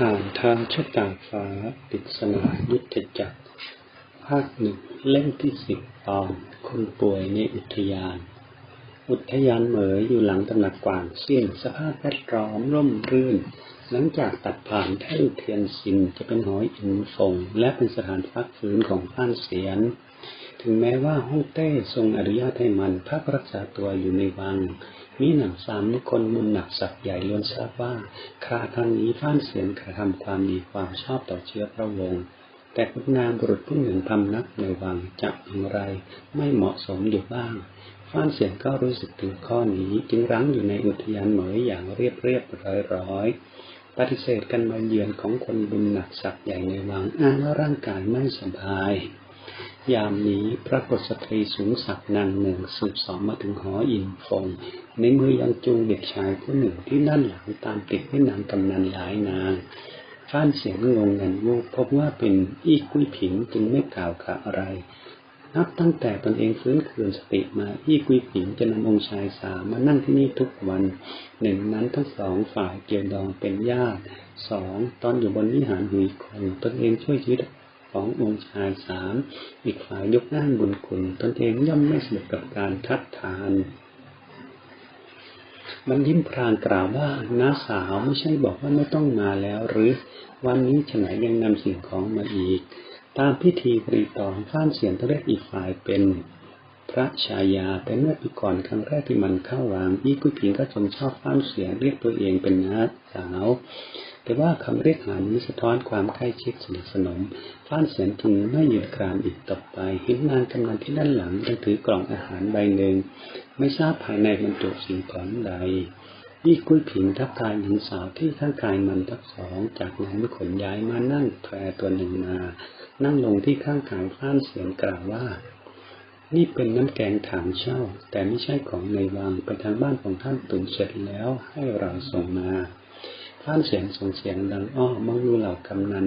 ห่างทางชะตาฟ้าปิศนายุทธจักร ภาคหนึ่งเล่มที่สิบตอนคนป่วยในอุทยาน อุทยานเหมยอยู่หลังตำหนักกวางเสี่ยงสภาพแวดล้อมร่มรื่น หลังจากตัดผ่านแท่เทียนซินจะเป็นหอยอินฟงและเป็นสถานพักฟื้นของฟ้านเสียน ถึงแม้ว่าฮ่องเต้ทรงอนุญาตให้มันพักรักษาตัวอยู่ในวัง มีหนังสามนิคนมุนหนักสักใหญ่ล้วนทราบว่าคราครั้งนี้ฟ้านเสียนกระทำความดีความชอบต่อเชื้อพระวงศ์แต่คุณนางบุรุษผู้หนึ่งพำนักในวังจะอย่างไรไม่เหมาะสมอยู่บ้างฟ้านเสียนก็รู้สึกถึงข้อนี้จึงรั้งอยู่ในอุทยานเหมยอย่างเรียบเรียบร้อยร้อยปฏิเสธกันมาเยือนของคนบุญหนักสักใหญ่ในวังอ้างว่าร่างกายไม่สบาย ยามนี้ปรากฏสตรีสูงสักนางหนึ่งสืบสอบมาถึงหออินฟงในมือยังจูงเด็กชายผู้หนึ่งที่ด้านหลังตามติดด้วยนางกำนันหลายนางฟ้านเสียงงงงันวูบพบว่าเป็นอี้กุ้ยผิงจึงไม่กล่าวขาอะไร นับตั้งแต่ตนเองฟื้นคืนสติมาอี้กุ้ยผิงจะนำองค์ชายสามมานั่งที่นี่ทุกวัน หนึ่งนั้นทั้งสองฝ่ายเกี่ยวดองเป็นญาติสองตอนอยู่บนวิหารหุยคงตนเองช่วยชีวิต ขององค์ชายสามอีกฝ่ายยกอ้างบุญคุณตนเองย่อมไม่สนุกกับการทัดทานมันยิ้มพรางกล่าวว่าน้าสาวไม่ใช่บอกว่าไม่ต้องมาแล้ว หรือวันนี้ฉไหนยังนำสิ่งของมาอีก ตามพิธีปรีตองข้านเสียงตัวเรียกอีกฝ่ายเป็น พระชายา แต่เมื่อปีก่อนครั้งแรกที่มันเข้าวางอี้กุ้ยผิงก็ทรงชอบฟ้านเสียงเรียกตัวเองเป็นน้าสาว แต่ว่าคำเรียกหานี้สะท้อนความใกล้ชิดสนิทสนมฟ้านเสียนจึงไม่หยุดกรานอีกต่อไป เห็นนางกำนันที่ด้านหลังยังถือกล่องอาหารใบหนึ่ง ไม่ทราบภายในบรรจุสิ่งของใดยี่กุ้ยผิงทักทายหญิงสาวที่ข้างกายมันทั้งสอง จากนั้นขนย้ายมานั่งแพรตัวหนึ่งมา นั่งลงที่ข้างกายฟ้านเสียงกล่าวว่า นี่เป็นน้ำแกงถังเช่า แต่ไม่ใช่ของในวังไปทางบ้านของท่านตุนเสร็จแล้วให้เราส่งมาท่านเสียงส่งเสียงดังอ้อมองดูเหล่ากำนัน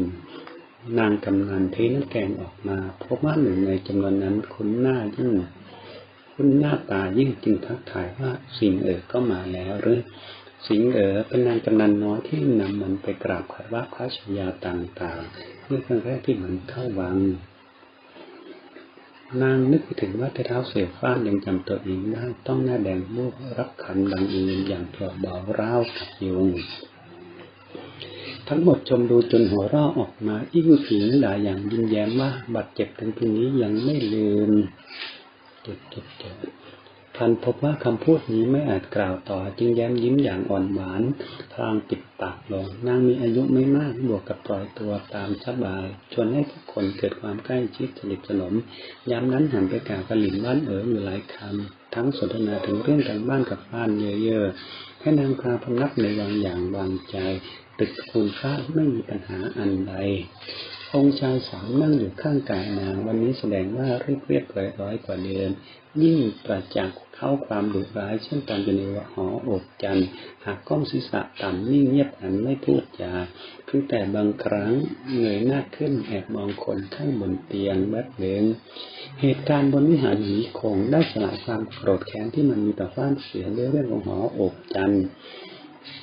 นางกำนันเทน้ำแกงออกมา พบว่าหนึ่งในจำนวนนั้นคุ้นหน้ายิ่งคุ้นหน้าตายิ่งจึงทักทายว่าสิงเอ๋อก็มาแล้วหรือสิงเอ๋อเป็นนางกำนันน้อยที่นำมันไปกราบคารวะพระชายาต่างๆเมื่อครั้งแรกที่มันเข้าวัง นางนึกไปถึงว่าเท้าเสียฟ้านยังจำตัวเองได้ต้องหน้าแดงมูกรับขันดังอื่นอย่างเบาเบาร้ากับยุงทั้งหมดชมดูจนหัวเราะออกมาอิ้งผิงด่าอย่างยิ้มแย้มว่าบาดเจ็บถึงปีนี้ยังไม่ลืมเจ็บเจ็บเจ็บ พันพบว่าคำพูดนี้ไม่อาจกล่าวต่อ จึงแย้มยิ้มอย่างอ่อนหวาน พลางปิดปากลงนางมีอายุไม่มากบวกกับปล่อยตัวตามสบาย ชวนให้ทุกคนเกิดความใกล้ชิดสนิทสนมยามนั้นหันไปกล่าวกับหลินว่านเอ๋ออยู่หลายคำ ทั้งสนทนาถึงเรื่องทางบ้านกับบ้านเยอะๆให้นางพาพนักในวังอย่างวางใจตึกคุณค่าไม่มีปัญหาอันใด องค์ชายสามนั่งอยู่ข้างกายนางวันนี้แสดงว่าเรียบเรียบร้อยร้อยกว่าเดิมยิ่งประจักษ์เข้าความดุร้าย เช่นตอนอยู่ในหออบจันหากก้มศีรษะต่ำนิ่งเงียบหันไม่พูดจาเพียงแต่บางครั้งเงยหน้าขึ้นแอบมองคนข้างบนเตียงแวบหนึ่งเหตุการณ์บนวิหารหีคงได้สลายความโกรธแค้นที่มันมีต่อฟ้านเสียเรื่องของหออบจัน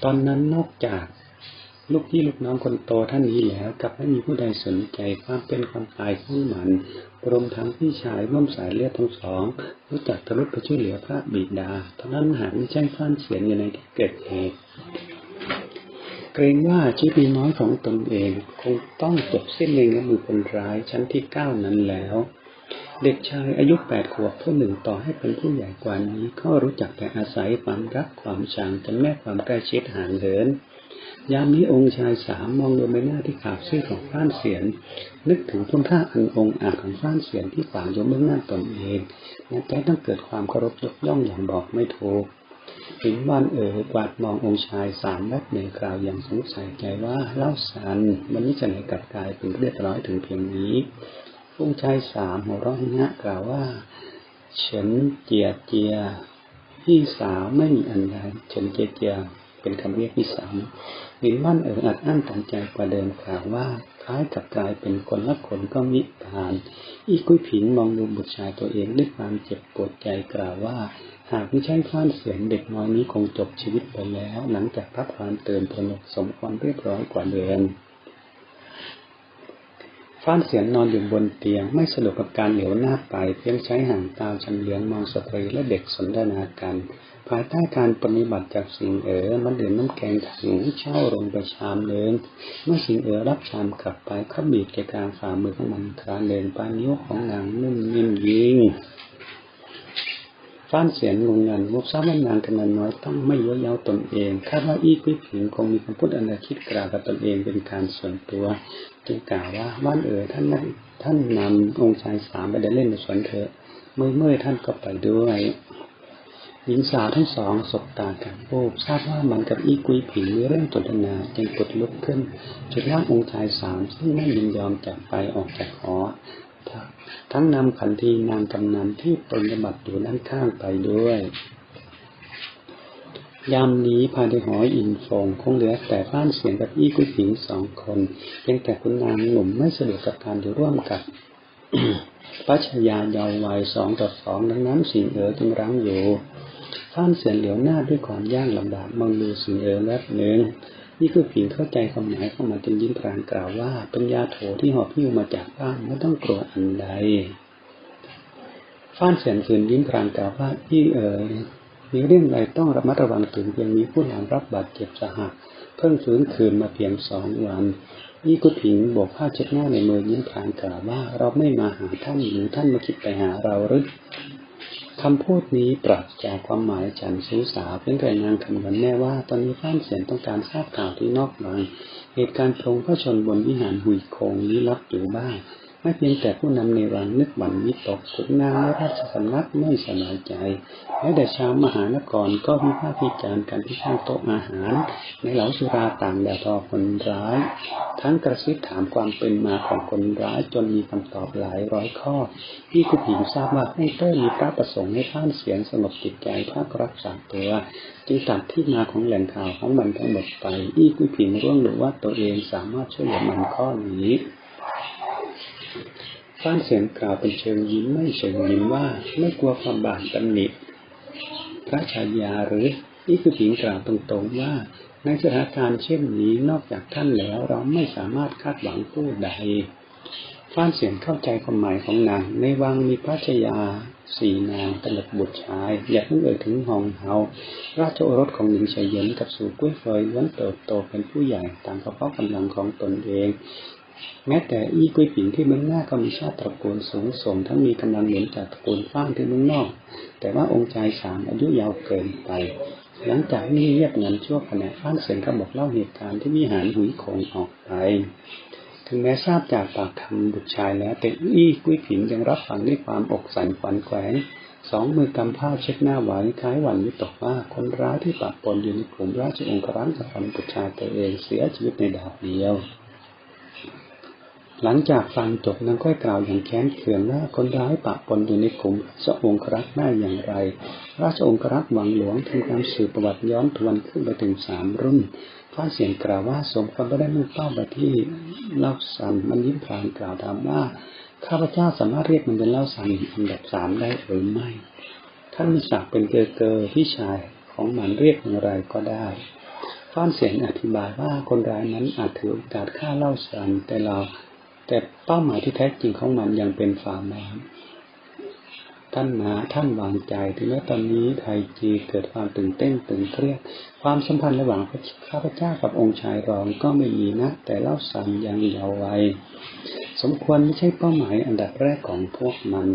ตอนนั้นนอกจาก ลูกพี่ลูกน้องคนโตท่านนี้แล้วกับไม่มีผู้ใดสนใจความเป็นความตายของมันรวมทั้งพี่ชายร่วมสายเลือดทั้งสอง รู้จักทะลุไปช่วยเหลือพระบิดาเท่านั้นหากไม่ใช่ฟ้านเสียงอยู่ในที่เกิดเหตุเกรงว่าชีวิตน้อยของตนเองคงต้องจบสิ้นในเงื้อมือคนร้ายชั้นที่เก้านั้นแล้วเด็กชายอายุแปดขวบผู้หนึ่งต่อให้เป็นผู้ใหญ่กว่านี้ ก็รู้จักแต่อาศัยความรักความชังจนแม่ความใกล้ชิดห่างเหิน ยามนี้องค์ชายสามมองดูใบหน้าที่ขาวซีดของฟ้านเสียน นึกถึงทุ่นท่าอันองอาจของฟ้านเสียนที่ขวางอยู่เบื้องหน้าตนเองในใจต้องเกิดความเคารพยกย่องอย่างบอกไม่ถูกหินวันเอ๋อกวาดมององค์ชายสามแวบหนึ่งกล่าวอย่างสงสัยใจว่าเล่าสันวันนี้จะไหนกลับกลายเป็นเรียบร้อยถึงเพียงนี้ องค์ชายสามหัวเราะงะกล่าวว่าเฉินเจียเจียพี่สาวไม่มีอันใดเฉินเจียเจียเป็นคำเรียกที่สาม หลินมั่นเอ๋ออัดอั้นตันใจกว่าเดิมกล่าวว่า คล้ายกับกลายเป็นคนละคนก็มิผ่าน อีกุ้ยผิงมองดูบุตรชายตัวเองด้วยความเจ็บปวดใจกล่าวว่า หากไม่ใช่ข้านเสียงเด็กน้อยนี้คงจบชีวิตไปแล้ว หลังจากพักความเตือนประหนกสมความเรียบร้อยกว่าเดิม ฟ้านเสียงนอนอยู่บนเตียง ไม่สะดวกกับการเหลียวหน้าไป เพียงใช้ห่างตาชำเลืองมองสตรีและเด็กสนทนากันภายใต้การปฏิบัติจากสิงเอ๋อมันดื่มน้ำแกงถึงเช่าลงไปชามเดินเมื่อสิงเอ๋อรับชามกลับไปเขาบีบแกกลางฝ่ามือของมันคราเดินปายนิ้วของนางนุ่มนิ่มยิง ฟ้านเสียงงงงันมุกทราบว่านางกำนันน้อยต้องไม่ยั่วเย้าตนเองคาดว่าอีกุ้ยผิงคงมีคำพูดอันใดคิดกล่าวกับตนเองเป็นการส่วนตัว จึงกล่าวว่าบ้านเอ๋ยท่านนั่นท่านนำองค์ชายสามไปเดินเล่นในสวนเถอะเมื่อเมื่อท่านก็ไปด้วยหญิงสาวทั้งสองสบตากันโอบทราบว่ามันกับอีกุยผิงมีเรื่องสนทนาจึงกดลุกขึ้นจุดล่างองค์ชายสามซึ่งไม่ยินยอมจากไปออกจากหอ ทั้งนำขันทีนางกำนันที่ปฏิบัติอยู่ด้านข้างไปด้วยยามนี้ภายในหออินฟงคงเหลือแต่บ้านเสียงกับอี้กุยผิงสองคนเพียงแต่คุณนางหนุ่มไม่สะดวกกับการอยู่ร่วมกับพระชายาเยาว์วัยสองต่อสองดังนั้นสิงเอ๋อจึงรั้งอยู่ฟ้านเสียนเหลียวหน้าด้วยความยากลำบากมองดูสิงเอ๋อแลบหนึ่ง นี่คือผิงเข้าใจความหมายของมันจึงยิ้มพรางกล่าวว่าเป็นยาโถที่หอบหิ้วมาจากบ้านไม่ต้องกลัวอันใดฟ้านเสียนคืนยิ้มพรางกล่าวว่าพี่เอ๋ยมีเรื่องใดต้องระมัดระวังถึงเพียงมีผู้หลานรับบาดเจ็บสาหัสเพิ่งฟื้นคืนมาเพียงสองวันนี่กุผิงบอกผ้าเช็ดหน้าในมือยิ้มพรางกล่าวว่าเราไม่มาหาท่านหรือท่านมาคิดไปหาเราหรือ คำพูดนี้ปราศจากความหมายฉันชู้สาวเพียงแต่นางคำนวณแน่ว่า ตอนนี้ฟ้านเสียนต้องการทราบข่าวที่นอกหลังเหตุการณ์พรงพระชนบนวิหารหุยคงนี้ลับอยู่บ้าง ไม่เพียงแต่ผู้นำในวังนึกหวั่นวิตกขุนนางและราชสำนักไม่สบายใจแม้แต่ชาวมหานครก็วิพากษ์วิจารณ์กันที่ข้างโต๊ะอาหาร ในเหล่าสุราต่างแดดทอคนร้าย ทั้งกระซิบถามความเป็นมาของคนร้ายจนมีคำตอบหลายร้อยข้อที่คุณหญิงทราบว่าให้เต้มีพระประสงค์ให้ท่านเสียงสงบจิตใจพักรักษาตัวจึงตัดที่มาของแหล่งข่าวของมันทั้งหมดไปอีกุณผิงร่วงรือว่าตัวเองสามารถช่วยเหลือมันข้อนี้ ฟ้านเสียงกล่าวเป็นเชิงยิ้มไม่เชิงยิ้มว่าไม่กลัวความบาดตำหนิพระชายาหรือนี่คือผิงกล่าวตรงๆว่าในสถานการณ์เช่นนี้นอกจากท่านแล้วเราไม่สามารถคาดหวังผู้ใดฟ้านเสียงเข้าใจความหมายของนางในวังมีพระชายาสี่นางตลกบุตรชาย อย่าเพิ่งเอ่ยถึงหองเฮาราชโอรสของหญิงชายเย็นกับสู่กุ้ยเฟยล้วนเติบโตเป็นผู้ใหญ่ตามกระเพาะกำลังของตนเอง แม้แต่อี้กุยผิงที่เมืองหน้าก็มีชาติตระกูลสูงส่งทั้งมีกำลังเหมือนจากตระกูลฟ้างที่เมืองนอก แต่ว่าองค์ชายสามอายุยาวเกินไป หลังจากนี้เรียบเงินชั่วขณะฟ้านเสียงก็บอกเล่าเหตุการณ์ที่วิหารหุยคงออกไป ถึงแม้ทราบจากปากคำบุตรชายแล้วแต่อี้กุยผิงยังรับฟังด้วยความอกสั่นขวัญแขวนสองมือกำผ้าเช็ดหน้าไหวคล้ายหวั่นวิตกว่าคนร้ายที่ปะปนอยู่ในกลุ่มราชองครักษ์กับคนบุตรชายตัวเองเสียชีวิตในดาวเดียว หลังจากฟังจบนางค่อยกล่าวอย่างแค้นเคืองว่าคนร้ายปะปนอยู่ในกลุ่มราชองครักษ์ได้อย่างไร ราชองครักษ์วังหลวงทำการสืบประวัติย้อนทวนขึ้นไปถึงสามรุ่นฟ้าเสียงกล่าวว่าสมควรไม่ได้มุ่งเป้าไปที่เล่าสันมันยิ้มพลางกล่าวถามว่าข้าพเจ้าสามารถเรียกมันเป็นเล่าสันอันดับสามได้หรือไม่ท่านมีศักดิ์เป็นเกอเกอพี่ชายของมันเรียกอย่างไรก็ได้ฟ้านเสียงอธิบายว่าคนร้ายนั้นอาจถือโอกาสฆ่าเล่าสันแต่เรา แต่เป้าหมายที่แท้จริงของมันยังเป็นฝ่ามือท่านนาท่านวางใจถึงแม้ตอนนี้ไทยจีเกิดความตื่นเต้นตึงเครียด ความสัมพันธ์ระหว่างข้าพเจ้ากับองค์ชายรองก็ไม่มีนะ แต่เล่าสันยังเยาวไวสมควรไม่ใช่เป้าหมายอันดับแรกของพวกมัน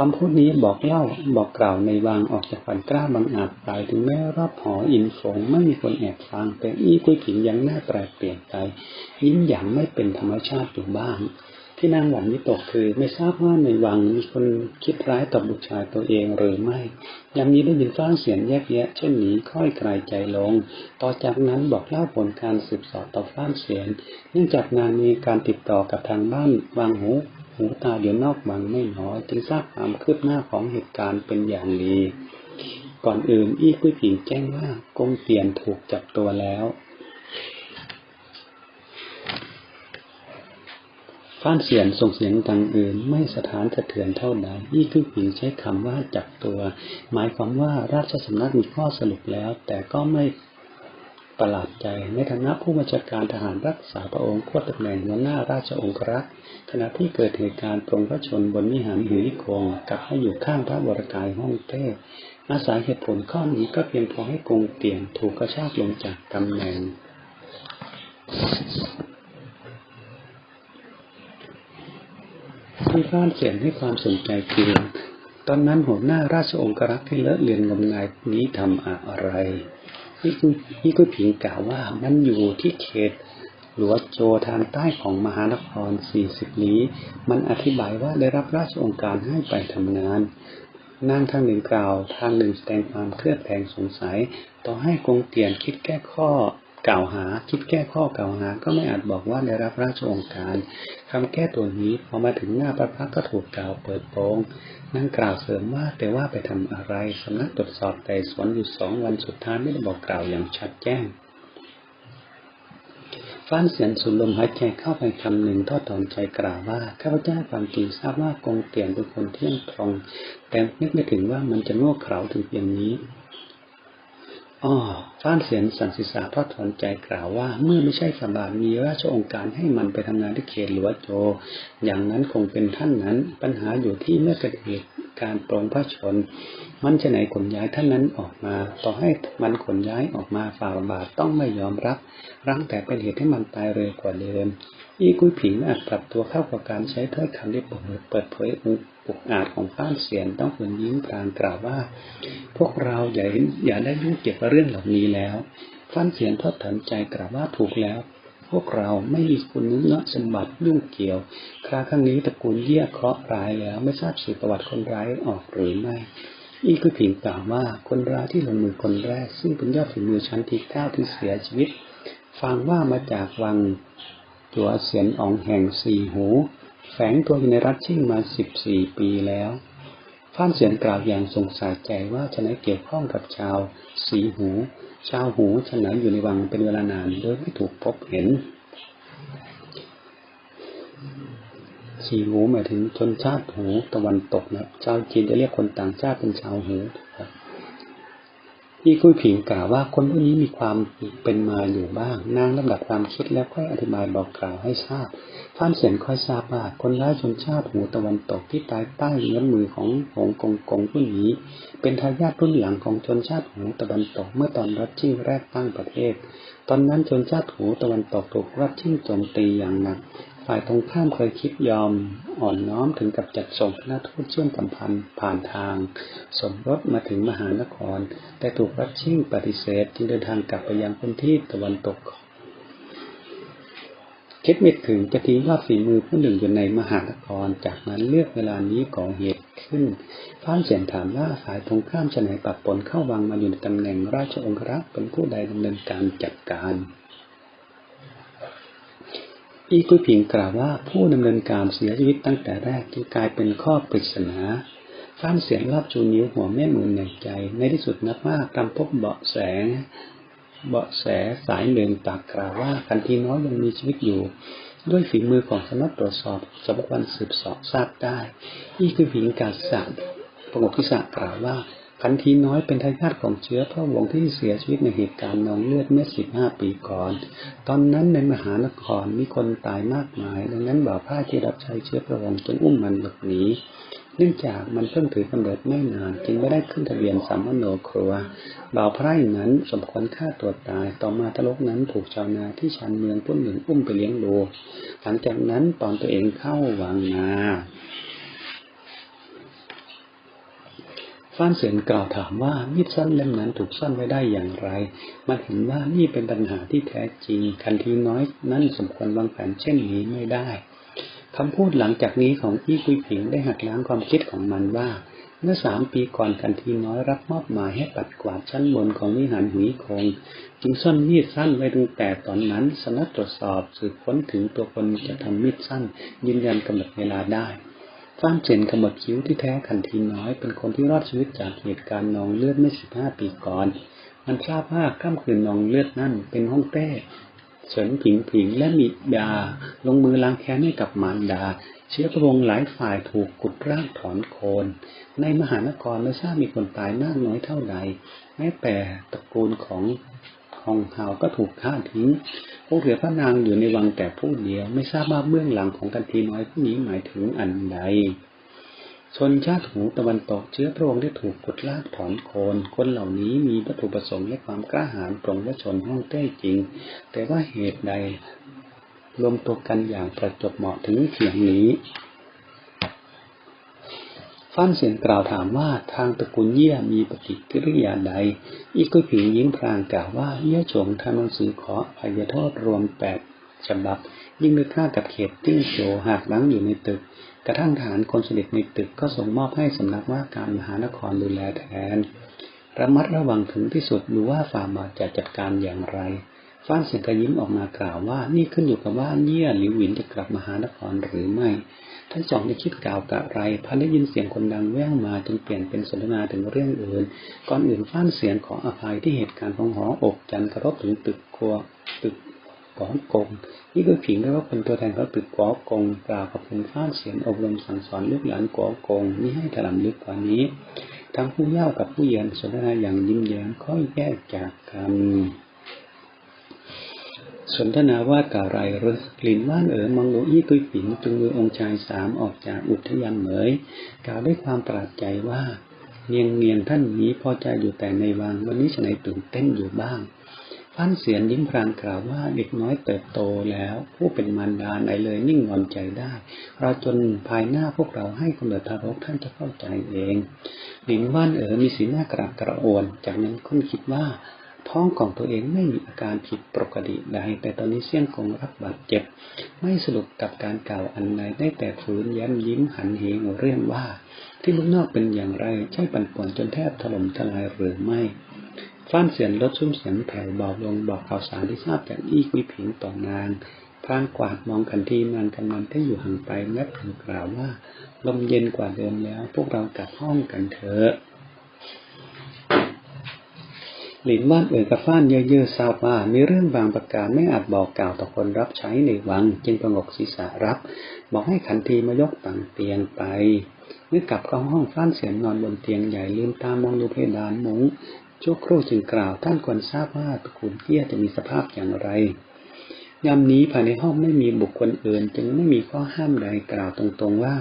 คำพูดนี้บอกเล่าบอกกล่าวในวางออกจากฝันกล้าบางอาจตายถึงแม้รอบหออินฝงไม่มีคนแอบฟัง แต่อี้กุ้ยผิงยังหน้าแปลกเปลี่ยนใจยิ้มอย่างไม่เป็นธรรมชาติอยู่บ้าง ที่นางหวั่นวิตกคือไม่ทราบว่าในวังมีคนคิดร้ายต่อบุตรชายตัวเองหรือไม่ยามนี้ได้ยินฟ้าเสียงแยกแยะ เช่นนี้ค่อยคลายใจลง ต่อจากนั้นบอกเล่าผลการสืบสอบต่อฟ้าเสียง เนื่องจากนางมีการติดต่อกับทางบ้านวางหู หูตาเดี๋ยวนอกวังไม่น้อย จึงทราบความคืบหน้าของเหตุการณ์เป็นอย่างดีก่อนอื่น อี้กุ้ยผิงแจ้งว่ากงเตียนถูกจับตัวแล้วฟ้านเสียนส่งเสียงดังอื่น ไม่สถานสะเทือนเท่าใดยี่คือผิงใช้คำว่าจับตัว หมายความว่าราชสำนักมีข้อสรุปแล้ว แต่ก็ไม่ ประหลาดใจในฐานะผู้บัญชาการทหารรักษาพระองค์ควบตำแหน่งหัวหน้าราชองครักษ์ขณะที่เกิดเหตุการณ์ปรงพระชนบนวิหารหุยคงกับให้อยู่ข้างพระวรกายห้องเต้อาศัยเหตุผลข้อนี้ก็เพียงพอให้กงเตียนถูกกระชากลงจากตำแหน่ง ที่ฟ้านเขียนให้ความสนใจคือตอนนั้นหัวหน้าราชองครักษ์ที่เลอะเลือนงมงายนี้ทำอะไร นี่คือนี่คือผิงกล่าวว่ามันอยู่ที่เขตหลวโจทางใต้ของมหานคร 40 ลี้ มันอธิบายว่าได้รับราชองค์การให้ไปทำงานนางทางหนึ่งกล่าว ทางหนึ่งแสดงความเครือดแผงสงสัย ต่อให้กงเตียนคิดแก้ข้อ กล่าวหา คิดแก้ข้อกล่าวหา ก็ไม่อาจบอกว่าได้รับราชองค์การคำแก้ตัวนี้พอมาถึงหน้าพระพักก็ถูกกล่าวเปิดโปงนั่งกล่าวเสริมว่าแต่ว่าไปทำอะไรสำนักตรวจสอบแต่สวนอยู่สองวันสุดท้ายไม่ได้บอกกล่าวอย่างชัดแจ้งฟ้านเสียนสูดลมหายใจเข้าไปคำหนึ่งทอดถอนใจกล่าวว่าข้าพเจ้าความจริงทราบว่ากงเตียนเป็นคนเที่ยงตรง แต่นึกไม่ถึงว่ามันจะโง่เขลาถึงเพียงนี้ อ๋อฟ้านเสียนสันสิษาทอดถอนใจกล่าวว่า เมื่อไม่ใช่สบามีราชองค์การให้มันไปทำงานที่เขตหลวงโจ อย่างนั้นคงเป็นท่านนั้น ปัญหาอยู่ที่เมื่อเกิดเหตุการปรงพระชน มันจะไหนขนย้ายท่านนั้นออกมา ต่อให้มันขนย้ายออกมาฝ่าบาทต้องไม่ยอมรับรั้งแต่เป็นเหตุให้มันตายเร็วกว่าเดิมอีกุ้ยผิงอาจปรับตัวเข้ากับการใช้ถ้อยคำที่เปิดเผย อุกอาจของฟ้านเสียนต้องฝืนยิ้มพรางกล่าวว่า พวกเราอย่าอย่าได้ยุ่งเกี่ยวกับเรื่องเหล่านี้แล้วฟ้านเสียนทอดถันใจกล่าวว่าถูกแล้ว พวกเราไม่มีคุณเนื้อสมบัติยุ่งเกี่ยว คราครั้งนี้ตระกูลเยี่ยเคราะห์ร้ายแล้วไม่ทราบสืบประวัติคนร้ายออกหรือไม่อีกุผิงกล่าวว่าคนร้ายที่ลงมือคนแรก ซึ่งเป็นยอดฝีมือชั้นที่เก้าที่เสียชีวิต ฟังว่ามาจากวังตัวเสียนอองแห่งสี่หู แฝงตัวอยู่ในรัฐชิ่งมาสิบสี่ปีแล้วฟ้านเสียนกล่าวอย่างสงสัยใจว่าจะเกี่ยวข้องกับชาวสีหู ชาวหูฉะอยู่ในวังเป็นเวลานานโดยไม่ถูกพบเห็นสีหูหมายถึงชนชาติหูตะวันตกนะชาวจีนจะเรียกคนต่างชาติเป็นชาวหูครับ ที่คุยผิงกล่าวว่าคนพวกนี้มีความเป็นมาอยู่บ้าง นางลำดับความคิดแล้วค่อยอธิบายบอกกล่าวให้ทราบฟ้านเสียนค่อยทราบว่าคนร้ายชนชาติหูตะวันตกที่ตายใต้เนื้อมือของหงกงกงผู้นี้ เป็นทายาทรุ่นหลังของชนชาติหูตะวันตกเมื่อตอนรัชชิ่งแรกตั้งประเทศ ตอนนั้นชนชาติหูตะวันตกถูกรัชชิ่งโจมตีอย่างหนัก ฝ่ายตรงข้ามเคยคิดยอมอ่อนน้อมถึงกับจัดส่งคณะทูตเชื่อมสัมพันธ์ผ่านทาง สมรสมาถึงมหานคร แต่ถูกรัชชิ่งปฏิเสธจึงเดินทางกลับไปยังพื้นที่ตะวันตก คิดไม่ถึงจะทิ้งว่าฝีมือผู้หนึ่งอยู่ในมหานคร จากนั้นเลือกเวลานี้ก่อเหตุขึ้นฟ้านเสียนถามว่าฝ่ายตรงข้ามจะไหนปรับปนเข้าวังมาอยู่ในตำแหน่งราชองครักษ์เป็นผู้ใดดำเนินการจัดการ อีกุยผิงกล่าวว่าผู้ดำเนินการเสียชีวิตตั้งแต่แรกจึงกลายเป็นข้อปริศนาฟ้านเสียงรอบจูนิ้วหัวแม่มือในใจ ในที่สุดนับว่าตาพบเบาะแส เบาะแสสายหนึ่งตากกล่าวว่าคันทีน้อยยังมีชีวิตอยู่ ด้วยฝีมือของสำนักตรวจสอบสมควรสืบสอบทราบได้ อีกุยผิงกาสัตประกบพิสากล่าวว่า ขันทีน้อยเป็นทายาทของเชื้อพระวงศ์ที่เสียชีวิตในเหตุการณ์นองเลือดเมื่อสิบห้าปีก่อน ตอนนั้นในมหานครมีคนตายมากมาย ดังนั้นบ่าวผ้าที่รับใช้เชื้อพระวงศ์จึงอุ้มมันหลบหนีเนื่องจากมันเพิ่งถือกำเนิดไม่นานจึงไม่ได้ขึ้นทะเบียนสามโนครัว บ่าวไพร่นั้นสมควรฆ่าตัวตาย ต่อมาทะลกนั้นถูกชาวนาที่ชานเมืองผู้หนึ่งอุ้มไปเลี้ยงดู หลังจากนั้นตอนตัวเองเข้าวังนา ฟ้านเสียนกล่าวถามว่ามีดสั้นเล่มนั้นถูกซ่อนไว้ได้อย่างไร มันเห็นว่านี่เป็นปัญหาที่แท้จริง คันทีน้อยนั้นสมควรวางแผนเช่นนี้ไม่ได้คำพูดหลังจากนี้ของอี้กุยผิงได้หักล้างความคิดของมันว่า เมื่อสามปีก่อนคันทีน้อยรับมอบหมายให้ปัดกวาดชั้นบนของวิหารหุยคง จึงซ่อนมีดสั้นไว้ตั้งแต่ตอนนั้นสนักตรวจสอบสืบค้นถึงตัวคนจะทำมีดสั้นยืนยันกำหนดเวลาได้ ฟ้านเจนขมวดคิ้วที่แท้ขันทีน้อย เป็นคนที่รอดชีวิตจากเหตุการณ์นองเลือดเมื่อสิบห้าปีก่อน มันทราบว่าค่ำคืนนองเลือดนั่นเป็นห้องเต้เฉินผิงผิงและมิดา ลงมือล้างแค้นให้กับมารดา เชื้อพระวงศ์หลายฝ่ายถูกกุดรากถอนโคน ในมหานครไม่ทราบมีคนตายมากน้อยเท่าใดแม้แต่ตระกูลของ องเฮาก็ถูกฆ่าทิ้ง พวกเหลือพระนางอยู่ในวังแต่ผู้เดียว ไม่ทราบว่าเบื้องหลังของกันทีน้อยผู้นี้หมายถึงอันใด ชนชาติหูตะวันตกเชื้อพระองค์ได้ถูกกดลากถอนโคน คนเหล่านี้มีวัตถุประสงค์และความกล้าหาญตรงว่าชนห้องเต้จริง แต่ว่าเหตุใดรวมตัวกันอย่างประจบเหมาะถึงเสียงนี้ ฟ้านเสียงกล่าวถามว่าทางตระกูลเยี่ยมีปฏิกิริยาใด อีกก็ผิงยิ้มพรางกล่าวว่าเยี่ยฉงทำหนังสือขออภัยโทษรวมแปดฉบับ ยิ่งด้วยค่ากับเขตติ้งโจหากลังอยู่ในตึก กระทั่งฐานคนสนิทในตึกก็ส่งมอบให้สำนักว่าการมหานครดูแลแทน ระมัดระวังถึงที่สุดดูว่าฝ่าบาทจะจัดการอย่างไรฟ้านเสียงกระยิ้มออกมากล่าวว่า นี่ขึ้นอยู่กับว่าเยี่ยหรือหวินจะกลับมหานครหรือไม่ ทั้งสองได้คิดกล่าวกะไรพันได้ยินเสียงคนดังแว่วมาจึงเปลี่ยนเป็นสนทนาถึงเรื่องอื่น ก่อนอื่นฟ้านเสียงขออภัยที่เหตุการณ์ของหออกจันกระทบถึงตึกครัวตึกกอกงนี่คือผิงได้ว่าเป็นตัวแทนเขาตึกกอกงกล่าวกับคุณฟ้านเสียงอบรมสั่งสอนลูกหลานกอกงนี่ให้ถลำลึกกว่านี้ ทั้งผู้เย่ากับผู้เย็นสนทนาอย่างยิ้มแย้มค่อยแยกจากกัน สนทนาว่ากับไรรือกลิ่นว่านเอ๋อมองดูอี้ตุยผิงจึงมือองค์ชายสามออกจากอุทยานเหมยกล่าวด้วยความปราดใจว่า เนียงเนียนท่านนี้พอใจอยู่แต่ในวังวันนี้ฉนัยตื่นเต้นอยู่บ้างฟันเสียนยิ้มพรางกล่าวว่าเด็กน้อยเติบโตแล้ว ผู้เป็นมารดาไหนเลยนิ่งนอนใจได้ เราจนภายหน้าพวกเราให้กำเนิดทารกท่านจะเข้าใจเองหลิงว่านเอ๋อมีสีหน้ากระกระโอน จากนั้นคุณคิดว่า ท้องของตัวเองไม่มีอาการผิดปกติใด แต่ตอนนี้เสี่ยงคงรับบาดเจ็บ ไม่สรุปกับการกล่าวอันใดได้แต่ฝืนย้มยิ้มหันเหงเรื่องว่า ที่ลูกนอกเป็นอย่างไร ใช่ปั่นป่วนจนแทบถล่มทลายหรือไม่ฟ้านเสียงลดซุ้มเสียงแผ่วเบาลงบอกข่าวสารที่ทราบจากอีกุยผิงต่อนางพรางกวาดมองกันทีนางกำนันที่อยู่ห่างไปแมบถึงกล่าวว่า ลมเย็นกว่าเดิมแล้ว พวกเรากลับห้องกันเถอะ หลินว่านเอ่ยกับฟ้านเย่อๆทราบว่ามีเรื่องบางประการไม่อาจบอกกล่าวต่อคนรับใช้ในวัง จึงประงกศีรษะรับ บอกให้ขันทีมายกต่างเตียงไป เมื่อกลับเข้าห้องฟ้านเสียงนอนบนเตียงใหญ่ลืมตามองดูเพดานมุง้งชั่วครู่จึงกล่าวท่านควรทราบว่าตระกูลเกี้ยจะมีสภาพอย่างไรยามนี้ภายในห้องไม่มีบุคคลอื่น จึงไม่มีข้อห้ามใดกล่าวตรงๆว่า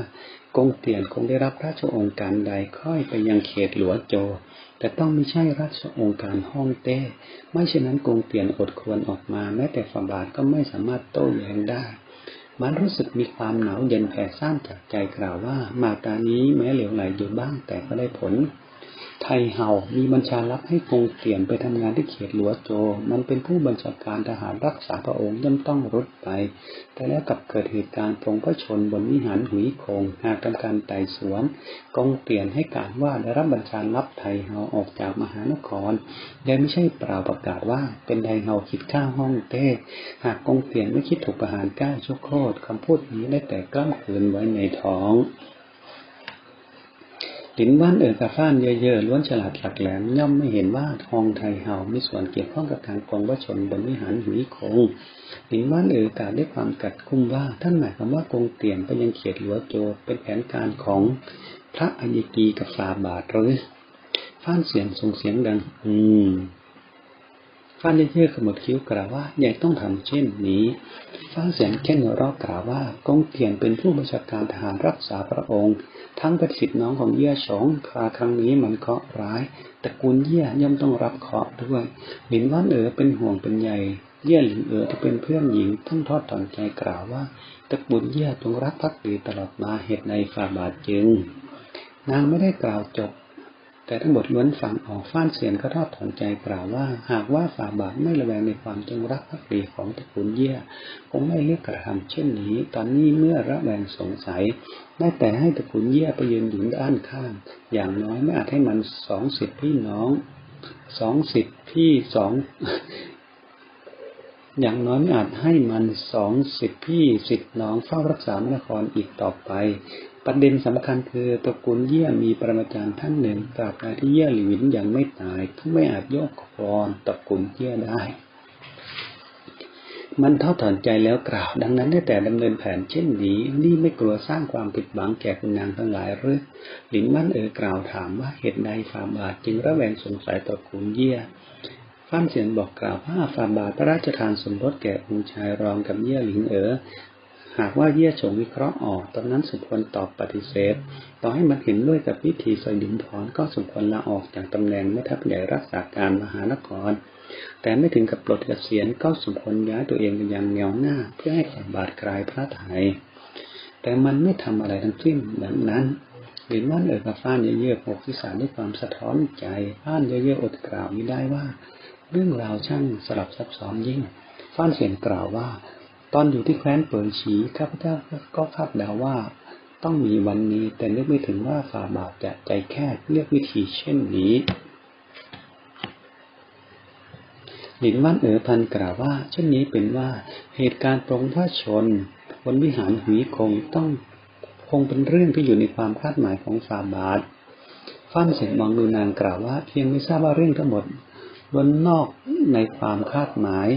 กงเตียนคงได้รับพระราชองค์การใดค่อยไปยังเขตหลวโจ แต่ต้องไม่ใช่ราชองค์การห้องเต้ ไม่เช่นนั้นกงเตียนอดควรออกมา แม้แต่ฝาบาทก็ไม่สามารถโต้แย้งได้ มันรู้สึกมีความหนาวเย็นแผ่ซ่านจากใจกล่าวว่า มาตานี้แม้เหลวไหลอยู่บ้างแต่ก็ได้ผล ไทเฮามีบัญชารับให้กงเตียนไปทำงานที่เขตหลวโจ มันเป็นผู้บัญชาการทหารรักษาพระองค์ย่อมต้องรุดไป แต่แล้วกับเกิดเหตุการณ์ทรงพระชนบนวิหารหุยคง หากทำการไต่สวน กงเตียนให้การว่าได้รับบัญชารับไทเฮาออกจากมหานครแต่ไม่ใช่เปล่าประกาศว่าเป็นไทเฮาคิดข้าห้องเต้ หากกงเตียนไม่คิดถูกประหารก้าชุกโคตรคำพูดนี้ได้แต่กล้ำคืนไว้ในท้อง ลินว่านเอ๋อกระฟ้านเยอะๆล้วนฉลาดหลักแหลมย่อมไม่เห็นว่าทองไทยเฮามีส่วนเกี่ยวข้องกับการกองวชนบนวิหารหุยคงลินว่านเอ๋อกล่าวด้วยความกัดคุ้มว่าท่านหมายความว่ากงเตียนไปยังเขตหลวโจเป็นแผนการของพระอัญกีกับสาบาทหรือฟ้านเสียงส่งเสียงดัง อืม ฟ้านเยอะๆขมวดคิ้วกล่าวว่าใหญ่ต้องทำเช่นนี้ฟ้าเสียงแค่หัวเราะกล่าวว่ากงเตียนเป็นผู้บัญชาการทหารรักษาพระองค์ ทั้งเป็นสิทธิน้องของเยี่ยสองคราครั้งนี้มันเคาะร้ายตระกูลเยี่ยย่อมต้องรับเคาะด้วยหลินว่านเอ๋อเป็นห่วงเป็นใยเยี่ยหลินเอ๋อที่เป็นเพื่อนหญิงต้องทอดถอนใจกล่าวว่าตระกูลเยี่ยจงรักภักดีตลอดมาเหตุในฝ่าบาทจึง นางไม่ได้กล่าวจบ แต่ทั้งหมดล้วนฟังออกฟ้านเสียนก็ทอดถอนใจกล่าวว่า หากว่าฝ่าบาทไม่ระแวงในความจงรักภักดีของตระกูลเยี่ยคงไม่เลือกกระทำเช่นนี้ ตอนนี้เมื่อระแวงสงสัย ได้แต่ให้ตระกูลเยี่ยไปยืนอยู่ด้านข้าง อย่างน้อยไม่อาจให้มันสองสิทธิพี่น้องสองสิทธิพี่สองอย่างน้อยไม่อาจให้มันสองสิทธิพี่สิทธิน้องเฝ้ารักษามนครอีกต่อไป ประเด็นสำคัญคือตระกูลเยี่ยมีปรมาจารย์ท่านหนึ่งตราบใดที่เยี่ยหลิวินยังไม่ตายก็ไม่อาจยกครอนตระกูลเยี่ยได้ มันเท่าถอนใจแล้วกล่าว ดังนั้นได้แต่ดำเนินแผนเช่นนี้ นี่ไม่กลัวสร้างความผิดหวังแก่คุณนางทั้งหลายหรือหลินมั่นเอ๋อกล่าวถามว่าเหตุใดฟาบาทจึงระแวงสงสัยต่อคุณเยี่ยฟ้านเสียนบอกกล่าวว่าฟาบาทพระราชทานสมรสแก่องค์ชายรองกับเยี่ยหลิงเอ๋อ หากว่าเยี่ยฉงวิเคราะห์ออก ตอนนั้นสมควรตอบปฏิเสธ ต่อให้มันเห็นด้วยกับวิธีสอยดินถอนก็สมควรลาออกจากตำแหน่งไม่ทัพใหญ่รักษาการมหานคร แต่ไม่ถึงกับปลดเกษียณก็สมควรย้ายตัวเองไปยังแนวหน้า เพื่อให้ฝ่าบาทกลายพระไทย แต่มันไม่ทำอะไรทั้งสิ้นดังนั้นหรือนั่นเอ่ยกับฟ้านเยอะๆอกที่สารด้วยความสะท้อนใจฟ้านเยอะๆอดกล่าวไม่ได้ว่า เรื่องราวช่างสลับซับซ้อนยิ่งฟ้านเสียงกล่าวว่า ตอนอยู่ที่แคว้นเปิดฉีข้าพเจ้าก็คาดเดาว่า ต้องมีวันนี้แต่นึกไม่ถึงว่าฝ่าบาทจะใจแคบเลือกวิธีเช่นนี้หลินว่านเอ๋อพันกล่าวว่า เช่นนี้เป็นว่าเหตุการณ์ปรงพระชนบนวิหารหุยคงต้องคงเป็นเรื่องที่อยู่ในความคาดหมายของฝ่าบาทฟ้านเสร็จมองดูนางกล่าวว่าเพียงไม่ทราบว่าเรื่องทั้งหมดล้วนนอกในความคาดหมาย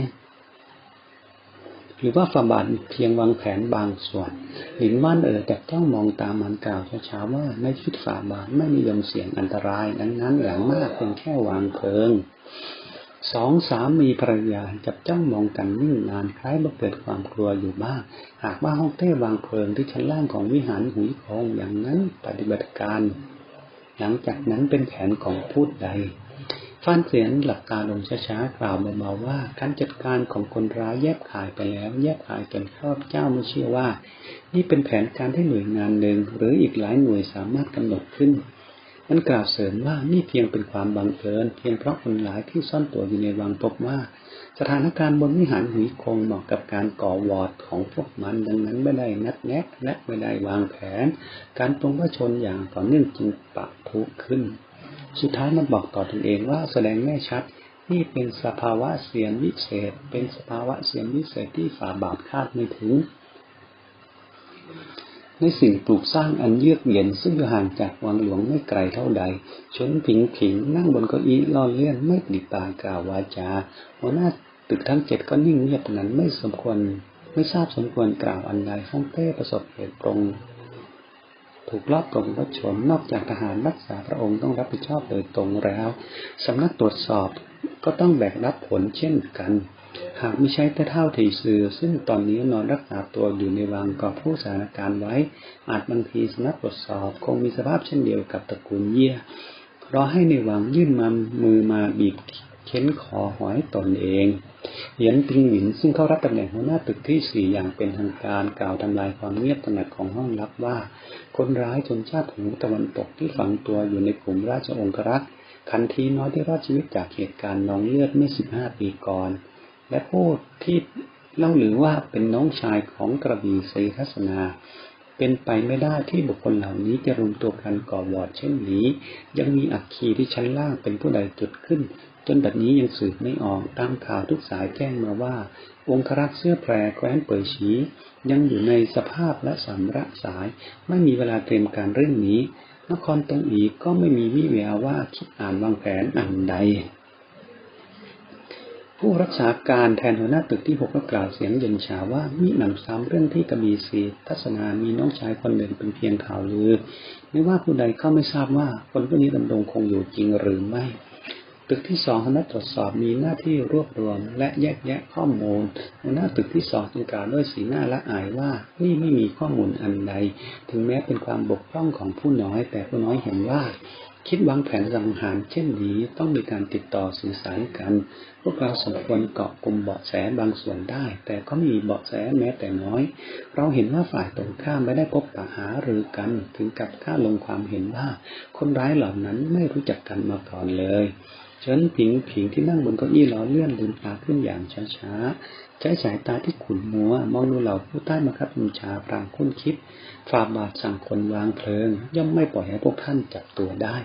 หรือว่าฝาบาทเพียงวางแผนบางส่วนหลินว่านเอ๋อแต่ต้องมองตามมันกล่าวช้าๆว่าในชีวิตฝาบาทไม่มียมเสียงอันตรายดังนั้นอย่างมากเพียงแค่วางเพลิงสองสามีภรรยาจับจ้องมองกันนิ่งนานคล้ายบังเกิดความกลัวอยู่บ้าง หากว่าห้องเต้วางเพลิงที่ชั้นล่างของวิหารหุยคงอย่างนั้นปฏิบัติการ หลังจากนั้นเป็นแผนของพูดใด ฟ้านเสียนหลับตาลงช้าๆกล่าวเบาๆว่าการจัดการของคนร้ายแยบขายไปแล้ว แยบขายจนข้าพเจ้าไม่เชื่อว่า นี่เป็นแผนการที่หน่วยงานหนึ่งหรืออีกหลายหน่วยสามารถกำหนดขึ้นมันกล่าวเสริมว่านี่เพียงเป็นความบังเอิญเพียงเพราะคนหลายที่ซ่อนตัวอยู่ในวังพบว่า สถานการณ์บนวิหารหุยคงเหมาะกับการก่อวอดของพวกมันดังนั้นไม่ได้นัดแนะและไม่ได้วางแผน การปรงพระชนอย่างต่อเนื่องจึงปะทุขึ้น สุดท้ายมันบอกต่อตนเองว่าแสดงแน่ชัดนี่เป็นสภาวะเสียงวิเศษ เป็นสภาวะเสียงวิเศษที่ฝ่าบาปคาดไม่ถึง ในสิ่งปลูกสร้างอันเยือกเย็นซึ่งอยู่ห่างจากวังหลวงไม่ไกลเท่าใดชนผิงผิงนั่งบนเก้าอี้ล่อเลื่อนไม่ติดตากล่าววาจาหัวหน้าตึกทั้งเจ็ดก็นิ่งเงียบนั้นไม่สมควร ไม่ทราบสมควรกล่าวอันใดฮ่องเต้ประสบเหตุตรง ถูกลอบกลมรถชนนอกจากทหารรักษาพระองค์ต้องรับผิดชอบโดยตรงแล้ว สำนักตรวจสอบก็ต้องแบกรับผลเช่นกัน หากไม่ใช่แต่เท่าทีซือซึ่งตอนนี้นอนรักษาตัวอยู่ในวังกับผู้สถานการณ์ไว้ อาจบางทีสำนักตรวจสอบคงมีสภาพเช่นเดียวกับตระกูลเยี่ยรอให้ในวังยื่นมามือมาบีบ เค้นคอหอยตนเองเหยียนปิงหวินซึ่งเข้ารับตำแหน่งหัวหน้าตึกที่สี่อย่างเป็นทางการกล่าวทำลายความเงียบสงัดของห้องลับว่า คนร้ายชนชาติหูตะวันตกที่ฝังตัวอยู่ในกลุ่มราชองครักษ์คันทีน้อยที่รอดชีวิตจากเหตุการณ์นองเลือดเมื่อสิบห้าปีก่อน และผู้ที่เล่าหรือว่าเป็นน้องชายของกระบี่ศรีทัศนา เป็นไปไม่ได้ที่บุคคลเหล่านี้จะรวมตัวกันก่อวอดเช่นนี้ ยังมีอักคีที่ชั้นล่างเป็นผู้ใดจุดขึ้น จนบัดนี้ยังสืบไม่ออกตามข่าวทุกสายแจ้งมาว่า องครักษ์เสื้อแพรแคว้นเปิดชี ยังอยู่ในสภาพและสำระสาย ไม่มีเวลาเตรียมการเรื่องนี้นครตรงอีกก็ไม่มีวิแววว่าคิดอ่านวางแผนอันใด ผู้รักษาการแทนหัวหน้าตึกที่หกก็กล่าวเสียงเย็นชาว่ามีหนำซ้ำเรื่องที่กระบี่สีทัศนามีน้องชายคนหนึ่งเป็นเพียงข่าวลือ ไม่ว่าผู้ใดก็ไม่ทราบว่าคนผู้นี้ดำรงคงอยู่จริงหรือไม่ ตึกที่สองคณะตรวจสอบมีหน้าที่รวบรวม และแยกแยะข้อมูลหัวหน้าตึกที่สองจึงกล่าวด้วยสีหน้าละอายว่านี่ไม่มีข้อมูลอันใด ถึงแม้เป็นความบกพร่องของผู้น้อยแต่ผู้น้อยเห็นว่า คิดวางแผนสังหารเช่นนี้ต้องมีการติดต่อสื่อสารกัน พวกเราสมควรเกาะกลุ่มเบาะแสบางส่วนได้ แต่ก็มีเบาะแสแม้แต่น้อย เราเห็นว่าฝ่ายตรงข้ามไม่ได้พบปะหาหรือกันถึงกับข้าลงความเห็นว่า คนร้ายเหล่านั้นไม่รู้จักกันมาก่อนเลยเฉินผิงผิงที่นั่งบนเก้าอี้ล้อเลื่อนลืมตาขึ้นอย่างช้าๆ ใช้สายตาที่ขุ่นมัว มองดูเหล่าผู้ใต้มาคับบัญชาพรางคุ้นคิดฝ่าบาทสั่งคนวางเพลิง ย่อมไม่ปล่อยให้พวกท่านจับตัวได้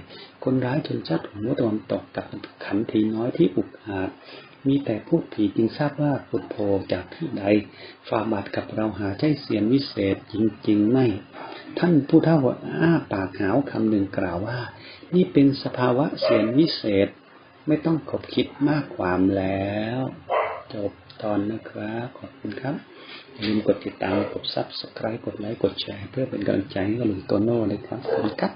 คนร้ายชนชาติหัวตะวันตกกับขันทีน้อยที่อุกอาจมีแต่พูดผีจึงทราบว่าพุทโธจากที่ใดฝ่าบาทกับเราหาใช้เสียงวิเศษจริงๆไม่ ท่านผู้เท่าอ้าปากหาวคำหนึ่งกล่าวว่า นี่เป็นสภาวะเสียงวิเศษ ไม่ต้องขบคิดมากความแล้ว จบตอนนะครับ ขอบคุณครับ อย่าลืมกดติดตาม กดซับสไคร b ์กดไลค์ กดแชร์ เพื่อเป็นกำลังใจให้กับลุงโตโน่เลยครับ ขอบคุณครับ